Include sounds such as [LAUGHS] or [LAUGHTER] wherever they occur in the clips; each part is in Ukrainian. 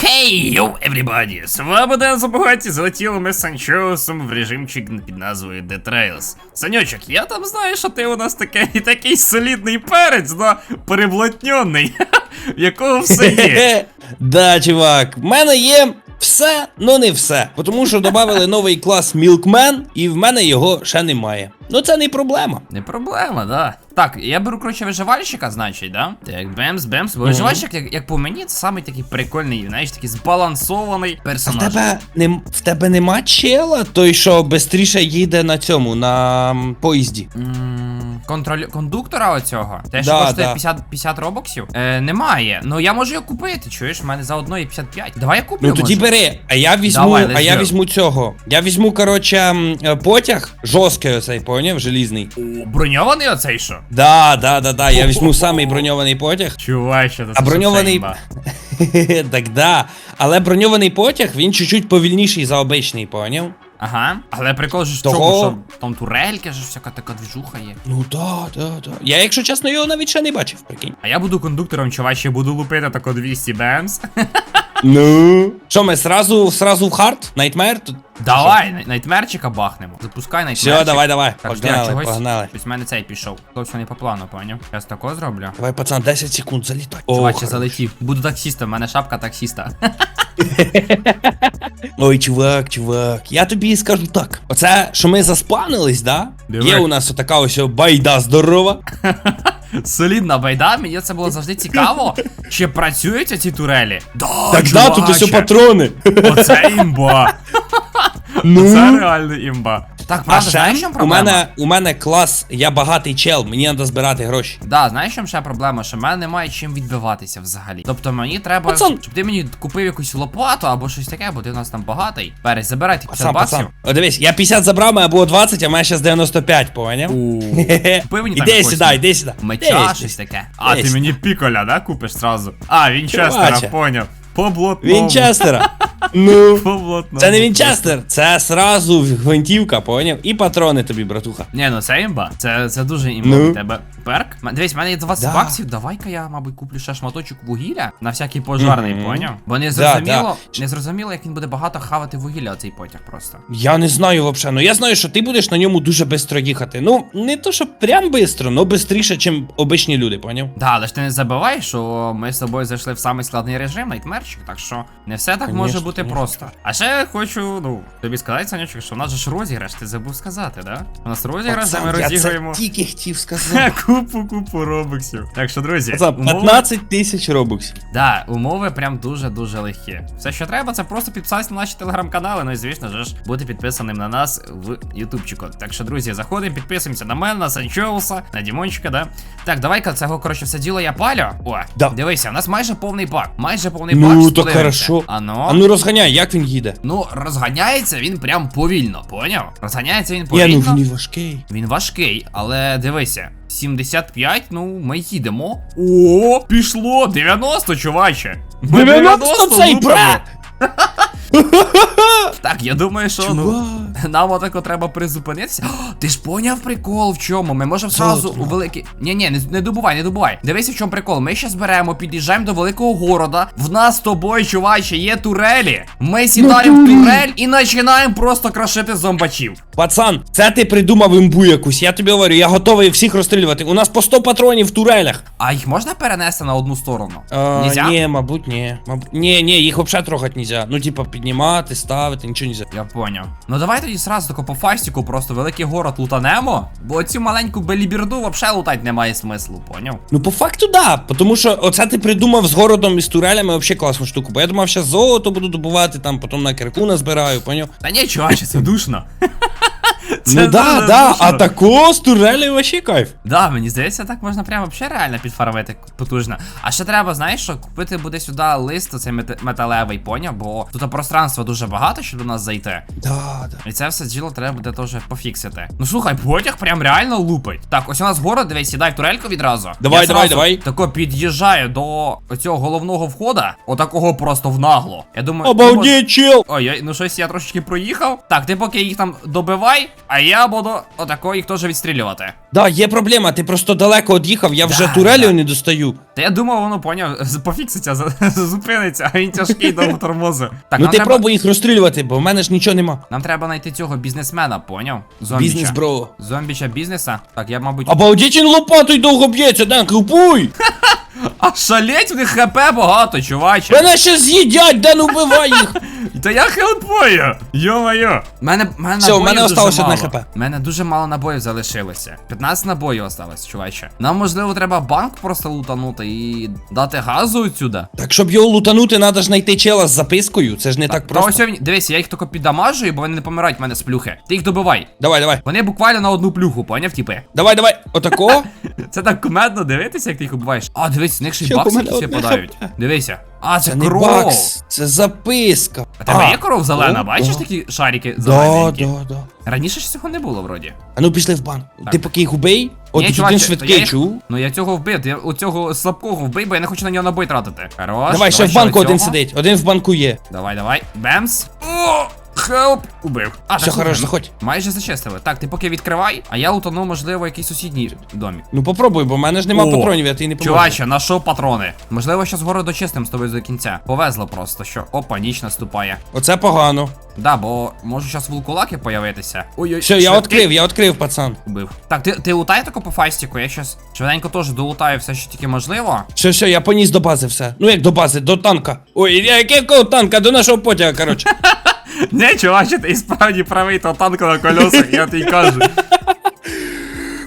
Хей, йоу, everybody! Ден Забагаті, залетіли ми з Санчоусом в режимчик під назвою The Trails. Саньочок, я там знаю, що ти у нас такий такий солідний перець, но переблотньоний, [LAUGHS] в якого все є. [LAUGHS] Да, чувак, в мене є все, но не все. Тому що додали новий клас Milkman, і в мене його ще немає. Ну це не проблема. Не проблема, да. Так, я беру, коротше, виживальщика, значить, да? Так, бемс, бемс. Виживальщик, як, як по мені, це самий такий прикольний, знаєш, такий збалансований А в персонаж. тебе не в тебе нема чела, той, що швидше їде на цьому, на поїзді. М, Контроль кондуктора оцього? Те, що Да, коштує да. 50, 50 робоксів? Е, немає. Ну я можу його купити, чуєш? У мене за одно є 55. Давай я куплю. Ну тоді може. бери, а я візьму, Давай, let's а я go. візьму цього. Я візьму, коротше, м, е, потяг, жорсткий оцей, поняв, желізний. О, броньований оцей що? Да, да, да, да. Я візьму самий броньований потяг. Чуваче, це А броньований- [LAUGHS] так да. Але броньований потяг, він чуть-чуть повільніший за обичний, поняв? Ага. Але прикол же в Того- чому, що там турельки ж всяка така двіжуха є. Ну да, да, да. Я, якщо чесно, його навіть ще не бачив, прикинь. А я буду кондуктором, чуваче, буду лупити тако 200 бемс. Ну. Що ми сразу, сразу в хард? Найтмер? Давай, найтмерчика бахнемо. Запускай найтмерчик. Все, давай, давай. Так, Погнали, чогось? погнали. Ось в мене цей пішов. То все не по плану, поняв? Я тако зроблю. Давай, пацан, 10 секунд, залітай. Чуваче, залетів. Буду таксістом, в мене шапка таксіста. [LAUGHS] Ой, чувак, чувак, я тобі скажу так. Оце, що ми заспавнились, да? Диви. Є у нас отака ось байда здорова. [LAUGHS] Солідна байда, мені це було завжди цікаво. Чи працюють ці турелі? Да, Так да, тут ось патрони. Оце імба. Ну. Це реально імба. Так, А правда, ще знаєш, в чому у проблема? мене, у мене клас, я багатий чел, мені треба збирати гроші. Да, знаєш, в чому ще проблема, що в мене немає чим відбиватися взагалі. Тобто мені треба, Пацан. щоб ти мені купив якусь лопату або щось таке, бо ти у нас там багатий. Перець, забирай тих 50 Пацан, баксів. пацан. О, дивись, я 50 забрав, мене було 20, а в мене зараз 95, поняв? У, Купи мені там Іди якогось сюди, іди сюди. Меча, Іди щось таке. А, ти Десь. мені піколя, да, купиш сразу? А, Вінчестера, Чуваче. поняв. По блатному. Вінчестера. Ну. Це не Вінчестер, це сразу гвинтівка, поняв? І патрони тобі, братуха. Ні, ну це імба. Це, це дуже імба Ну. від тебе. Перк. М- Дивись, в мене є 20 Да. баксів. Давай-ка я, мабуть, куплю ще шматочок вугілля на всякий пожарний, Мгм. поняв? Бо не Да, зрозуміло, не зрозуміло, як він буде багато хавати вугілля, оцей потяг просто. Я не знаю вообще, ну я знаю, що ти будеш на ньому дуже швидко їхати. Ну, не то, що прям швидко, но швидше, ніж обичні люди, поняв? Да, але ж ти не забувай, що ми з тобою зайшли в самий складний режим, найтмерчик, так що не все так може Конечно, бути конечно. просто. А ще хочу, ну, тобі сказати, Санючок, що в нас же ж розіграш, ти забув сказати, да? У нас розіграш, де ми Пацан, я тільки хотів [LAUGHS] сказати. купу купу робоксів. Так що, друзі, Пацан, умови- 15 тисяч робоксів. Да, умови прям дуже-дуже легкі. Все, що треба, це просто підписатися на наші телеграм-канали. Ну і звісно ж, бути підписаним на нас в Ютубчику. Так що, друзі, заходимо, підписуємося на мене, на Санчоуса, на Дімончика, да. Так, давай-ка цього, коротше, все діло я палю. О, Да. дивися, у нас майже повний пак. Майже повний Ну, пак. то хорошо. Ано. А ну розганяй, як він їде? Ну, розганяється він прям повільно, поняв? Розганяється він Я повільно. ну він важкий. Він важкий, але дивися, 75, ну ми їдемо. О, пішло! 90, чуваче! Ми 90 цей лупимо. [LAUGHS] Так, я думаю, що ну, нам отако треба призупинитися. О, ти ж поняв прикол в чому? Ми можемо Золото. у великий. Ні, ні, не, не добувай, не добувай. Дивися, в чому прикол. Ми ще зберемо, під'їжджаємо до великого города. В нас з тобою, чуваче, є турелі. Ми сідаємо в турель і починаємо просто крашити зомбачів. Пацан, це ти придумав імбу якусь. Я тобі говорю, я готовий всіх розстрілювати. У нас по 100 патронів в турелях. А їх можна перенести на одну сторону? Нельзя? Ні, мабуть, ні. Мабуть, ні, ні, їх взагалі трогати нельзя. Ну, типа, піднімати, ставити, нічого нельзя. Я поняв. Ну давай тоді сразу тако по фастіку просто великий город лутанемо, бо цю маленьку белібірду вообще лутати немає смислу, поняв? Ну, по факту, да. Тому що оце ти придумав з городом і з турелями взагалі класну штуку. Бо я думав, що золото буду добувати, там потім на кирку назбираю, поняв? Та нічого, це душно. [LAUGHS] ну да, дуже да, а тако з турелі вообще кайф. Да, мені здається, так можна прямо вообще реально підфармити потужно. А ще треба, знаєш, що купити буде сюди лист, оцей мет- металевий, поняв, бо тут пространства дуже багато, щоб до нас зайти. Да, да. І це все діло треба буде теж пофіксити. Ну слухай, потяг прям реально лупить. Так, ось у нас город, дивись, сідай в турельку відразу. Давай, Я давай, зразу давай. Тако під'їжджаю до цього головного входа, отакого просто в нагло. Я думаю, Обалдеть, чел! Ой, ой, ну щось я трошечки проїхав. Так, ти поки їх там добивай, а я буду отако їх теж відстрілювати. Да, є проблема, ти просто далеко од'їхав, я вже Да, турелю да. не достаю. Та я думав, воно поняв, пофікситься, за- [LAUGHS] зупиниться, а він тяжкий довго тормозить. Так, ну нам ти треба, пробуй їх розстрілювати, бо в мене ж нічого нема. нам треба знайти цього бізнесмена, поняв? Зомбіча. Бізнес, бро. Зомбіча бізнеса. Так, я, мабуть. Обалдеть він лопатою довго б'ється, Дан, купуй! [LAUGHS] А шалеть, в них хп багато, чуваче. Мене ще з'їдять, Дан, убивай їх! [LAUGHS] [LAUGHS] Та я хелпую! Йо-моє! Мене, мене Все, набоїв в мене дуже осталось одне мало. хп. Мене дуже мало набоїв залишилося. 15 набоїв осталось, чуваче. Нам можливо треба банк просто лутанути і дати газу отсюда. Так, щоб його лутанути, треба ж знайти чела з запискою, це ж не так Та просто. ось він- дивись, я їх тільки піддамажую, бо вони не помирають в мене з плюхи. Ти їх добивай. Давай, давай. Вони буквально на одну плюху, поняв, типи? Давай, давай. Отако. [LAUGHS] Це так кумедно дивитися, як ти їх убиваєш. А, дивись, з них ще й Що, бакси у якісь одне випадають. Дивися. А, це, Це не кров. бакс, це записка. А тебе є кров зелена, о, бачиш да. такі шарики Да, зелененькі? да, да. Раніше ж цього не було вроді. А ну пішли в банк. Так. Ти поки їх убий, от Ні, чуваче, один швидкий я чув. Ну я цього вбив, я у цього слабкого вбив, бо я не хочу на нього набой тратити. Хорош. Давай, ще в банку один сидить, один в банку є. Давай, давай. Бемс. О, хелп. Убив. А, Все так, слухай, хорош, ну, заходь. Майже зачистили. Так, ти поки відкривай, а я утону, можливо, якийсь сусідній домик. Ну попробуй, бо в мене ж нема О, патронів, я тобі не поможу. Чуваче, знайшов патрони. Можливо, щас город дочистим з тобою до кінця. Повезло просто, що опа, ніч наступає. Оце погано. Да, бо можуть зараз вулкулаки появитися. Ой-ой, Все, я швидкий. відкрив, я відкрив, пацан. Убив. Так, ти, ти лутай тако по фастіку, я щас швиденько теж долутаю все, що тільки можливо. Все, все, я поніс до бази все. Ну як до бази, до танка. Ой, я якого танка, до нашого потяга, коротше. [LAUGHS] [LAUGHS] Не, чуваче, ти справді правий, то танк на колесах, я тобі кажу.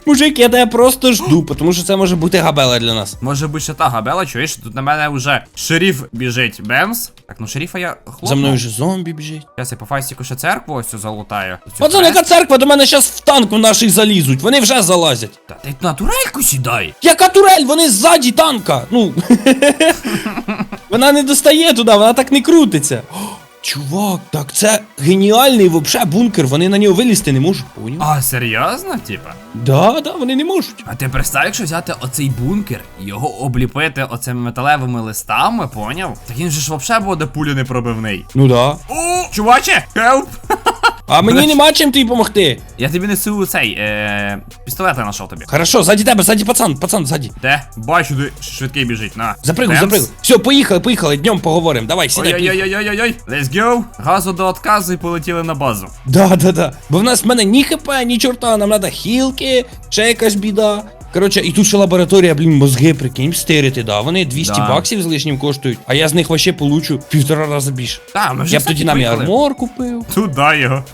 Мужик, я тебе просто жду, тому що це може бути габела для нас. Може бути ще та габела, чуєш, тут на мене вже шериф біжить. Бемс. Так, ну шерифа я хлопну. За мною вже зомбі біжить. Зараз я по фастіку ще церкву ось цю залутаю. Пацан, яка церква до мене зараз в танку наших залізуть, вони вже залазять. Та ти на турельку сідай. Яка турель, вони ззаді танка. Ну. [LAUGHS] вона не достає туди, вона так не крутиться. Чувак, так це геніальний вообще бункер, вони на нього вилізти не можуть, поняв? А, серйозно, типа? Да, да, вони не можуть. А ти представ, якщо взяти оцей бункер, і його обліпити оцими металевими листами, поняв? Так він же ж вообще буде пулю непробивний. Ну да. О, чуваче, хелп! [LAUGHS] А мені нема чим тобі допомогти. Я тобі несу цей, е, пістолет я знайшов тобі. Хорошо, ззаді тебе, ззаді пацан, пацан, ззаді. Де? Бачу, де швидкий біжить, на. Запригуй, Бемс. запригуй. Все, поїхали, поїхали, днем поговоримо. Давай, сідай. поїхали. Ой-ой-ой-ой-ой-ой. Let's go. Газу до отказу і полетіли на базу. Да, да, да. Бо в нас в мене ні хп, ні чорта, нам треба хілки, ще якась біда. Коротше, і тут ще лабораторія, блін, мозги, прикинь, стирити, да. Вони 200 Да. баксів з лишнім коштують, а я з них вообще получу півтора рази більше. Та, ми вже Я б тоді нам і армор купив. Туда його. [LAUGHS]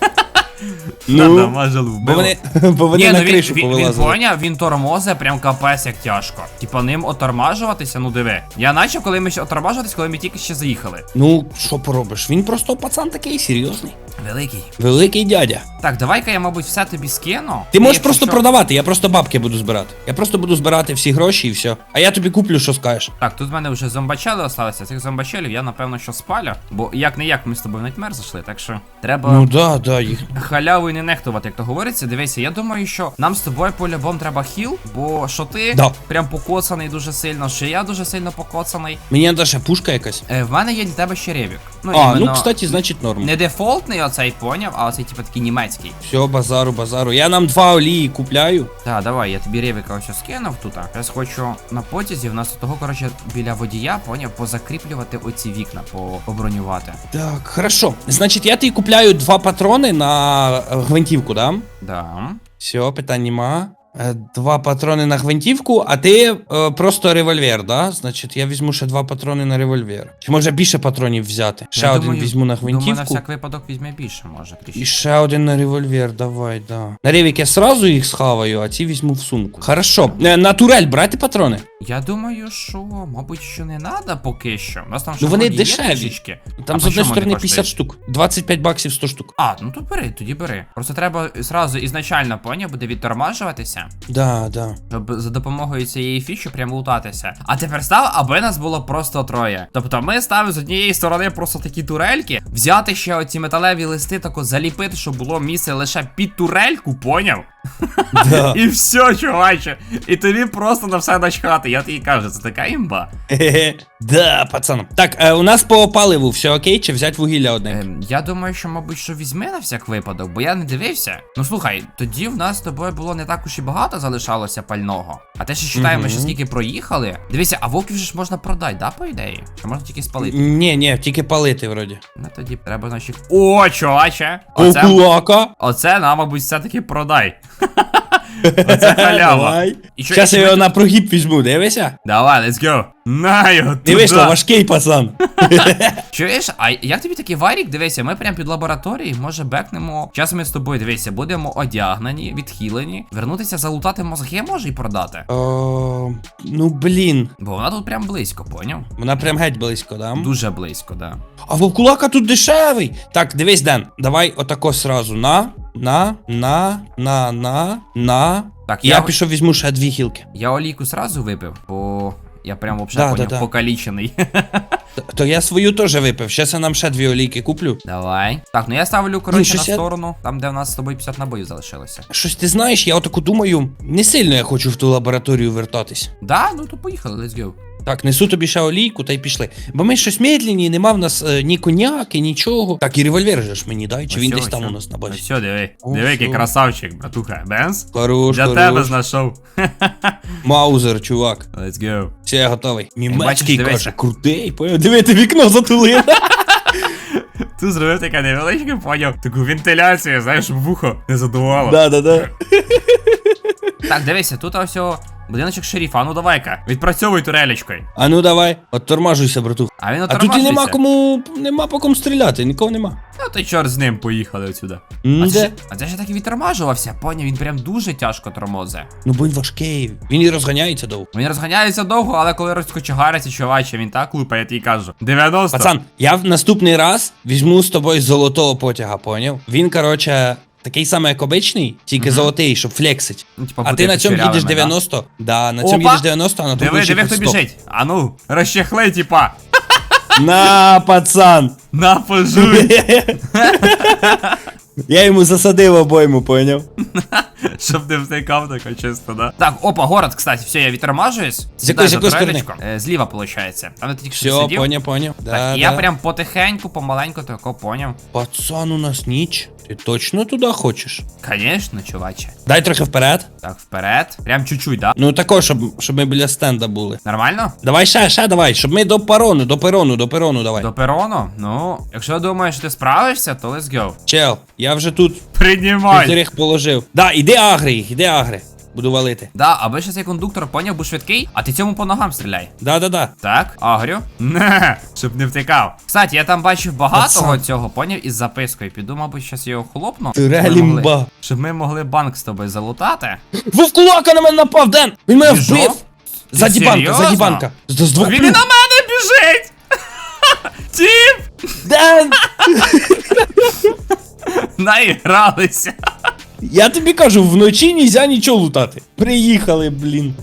Ну, Надамажили, бо вбило. вони, [LAUGHS] бо вони Ні, на ну він, кришу він, він повилазили. поняв, він тормозе прям капець як тяжко. Типа ним отормажуватися, ну диви. Я начав, коли ми ще отормажуватись, коли ми тільки ще заїхали. Ну, що поробиш? Він просто пацан такий серйозний. Великий. Великий дядя. Так, давай-ка я, мабуть, все тобі скину. Ти можеш просто що- продавати, я просто бабки буду збирати. Я просто буду збирати всі гроші і все. А я тобі куплю, що скажеш. Так, тут в мене вже зомбачели осталися. Цих зомбачелів я напевно що спалю. Бо як не як ми з тобою в найтмер зайшли, так що треба Ну да, да, їх. халяву і не нехтувати, як то говориться. Дивися, я думаю, що нам з тобою по-любому треба хіл, бо що ти Да. прям покоцаний дуже сильно, що я дуже сильно покоцаний. Мені ще пушка якась. Е, в мене є для тебе ще ревік. Ну, А, іменно ну кстати, значить норм. Не дефолтний оцей поняв, а оцей типу такий німецький. Все, базару, базару. Я нам два олії купляю. Так, давай, я тобі ревіка ось скинув тут. Я хочу на потязі, в нас того, коротше, біля водія, поняв, позакріплювати оці вікна, по- побронювати. Так, хорошо. Значить, я тобі купляю два патрони на гвинтівку, да? Да. Все, питань нема. Е, Два патрони на гвинтівку, а ти е, просто револьвер, да? Значить, я візьму ще два патрони на револьвер. Чи може більше патронів взяти? Ще Я один думаю- візьму на Думаю, на гвинтівку. всяк випадок візьме більше, може, І ще один на револьвер, давай, да. На ревік я сразу їх схаваю, а ці візьму в сумку. Хорошо. Е, На турель брати патрони? Я думаю, що, мабуть, що не треба поки що. У нас там ще Ну, вони вроді є Там А з одної сторони вони 50 коштують? штук. 25 баксів 100 штук. А, ну то бери, тоді бери. Просто треба зразу ізначально, поняв, буде відтормажуватися. Да, да. Щоб за допомогою цієї фіші прям лутатися. А тепер став, аби нас було просто троє. Тобто ми ставимо з однієї сторони просто такі турельки, взяти ще оці металеві листи, тако заліпити, щоб було місце лише під турельку, поняв? Да. І все, чуваче. І тобі просто на все начхати. Я тобі кажу, це така імба. Да, пацан. Так, е, у нас по паливу все окей, чи взять вугілля одне? Ем, я думаю, що, мабуть, що візьми на всяк випадок, бо я не дивився. Ну слухай, тоді в нас з тобою було не так уж і багато залишалося пального. А те, що читаємо, Мгм. що скільки проїхали. Дивися, а вовків же ж можна продати, да, по ідеї? Чи можна тільки спалити? Ні, ні, тільки палити вроді. Ну тоді треба наші. О, чуваче! Оце, кулака. оце нам, мабуть, все-таки продай. Оце халява. І я його на прогиб візьму, дивися? Давай, let's go. На його Не вийшло, туди. важкий пацан. [LAUGHS] Чуєш, а як тобі такий варік? Дивися, ми прям під лабораторією, може бекнемо. Зараз ми з тобою дивися, будемо одягнені, відхилені, вернутися, залутати мозги може і продати. Ну блін. Бо вона тут прям близько, поняв? Вона прям геть близько, да? Дуже близько, да. А вовкулака тут дешевий. Так, дивись, Ден, давай отако сразу. На, на, на, на, на, на. Так, Я я, пішов візьму ще дві гілки. я олійку сразу випив, бо я прям взагалі да, да, да. покалічений. [LAUGHS] То я свою теж випив. Щас я нам ще дві олійки куплю. Давай. Так, ну я ставлю, коротше, на щось я- сторону, там, де в нас з тобою 50 набоїв залишилося. Щось ти знаєш, я отаку думаю, не сильно я хочу в ту лабораторію вертатись. Да, ну то поїхали, let's go. Так, несу тобі ще олійку та й пішли. Бо ми щось медленні, нема в нас е, ні коняки, нічого. Так, і револьвер же ж мені дай, чи він десь там у нас на базі. все, диви. О, Диви, який всьо. красавчик, братуха. Бенз? Хорош, Для хорош. тебе знайшов. Маузер, чувак. Let's go. Все, я готовий. бачиш, Німецький дивися. каже, крутий. поняв? Диви, ти вікно затулив. [LAUGHS] Ти зробив таке невеличке, поняв, таку вентиляцію, знаєш, вухо не задувало. Да, да, да. Так, дивися, тут ось о, будиночок шеріфа, а ну давай-ка, відпрацьовуй турелечкою. А ну давай, оттормажуйся, братух. А він А тут і нема кому, нема по кому стріляти, нікого нема. Ну то й чорт з ним, поїхали отсюда. А це, ж, а це ж так і відтормажувався, поняв, він прям дуже тяжко тормозе. Ну бо він важкий, він і розганяється довго. Він розганяється довго, але коли розкочегариться, чуваче, він так лупає, я тобі кажу. 90. Пацан, я в наступний раз візьму з тобою золотого потяга, поняв? Він, короче, такий самий, як обичний, тільки золотий, щоб флексить. Ну, типа, А бути ти на цьому їдеш кучерявими, да? 90? Да, на цьому Опа! їдеш 90, а на тому Диви, ще диви, хто 100. біжить. А ну, розчехли, типа. [LAUGHS] На, пацан! На пожуй, [LAUGHS] Я йому засадив обойму, поняв? [LAUGHS] [LAUGHS] щоб не втикав тако чисто, да? Так, опа, город, кстати, все, я відтормажуюсь. З якої- з якої сторони? Е, Зліва, виходить. Там ти тільки що Все, сидів. поняв, поняв. Да, Так, я да. прям потихеньку, помаленьку тако поняв. Пацан, у нас ніч. Ти точно туди хочеш? Конечно, чуваче. Дай трохи вперед. Так, вперед. Прям чуть-чуть, да? Ну тако, щоб, щоб ми біля стенда були. Нормально? Давай ще, ще давай, щоб ми до перону, до перону, до перону давай. До перону? Ну, якщо думаєш, ти справишся, то let's go. Чел, я вже тут Приймай. п'ятерих положив. Да, іди агри їх, іди агри. Буду валити. Да, аби ще цей кондуктор поняв, був швидкий, а ти цьому по ногам стріляй. Да, да, да. Так, агрю. Не, щоб не втикав. Кстати, я там бачив багатого Пацан. цього, поняв, із запискою. Піду, мабуть, щас його хлопну. Ти реалі мба. Щоб ми могли банк з тобою залутати. Вовкулака на мене напав, Ден! Він мене Біжу? вбив! Ти Заді банка, серйозно? заді банка. З, з двох Він і на мене біжить! [LAUGHS] Тіп! Ден! [LAUGHS] Наігралися. Я тобі кажу, вночі нельзя нічого лутати. Приїхали, блін.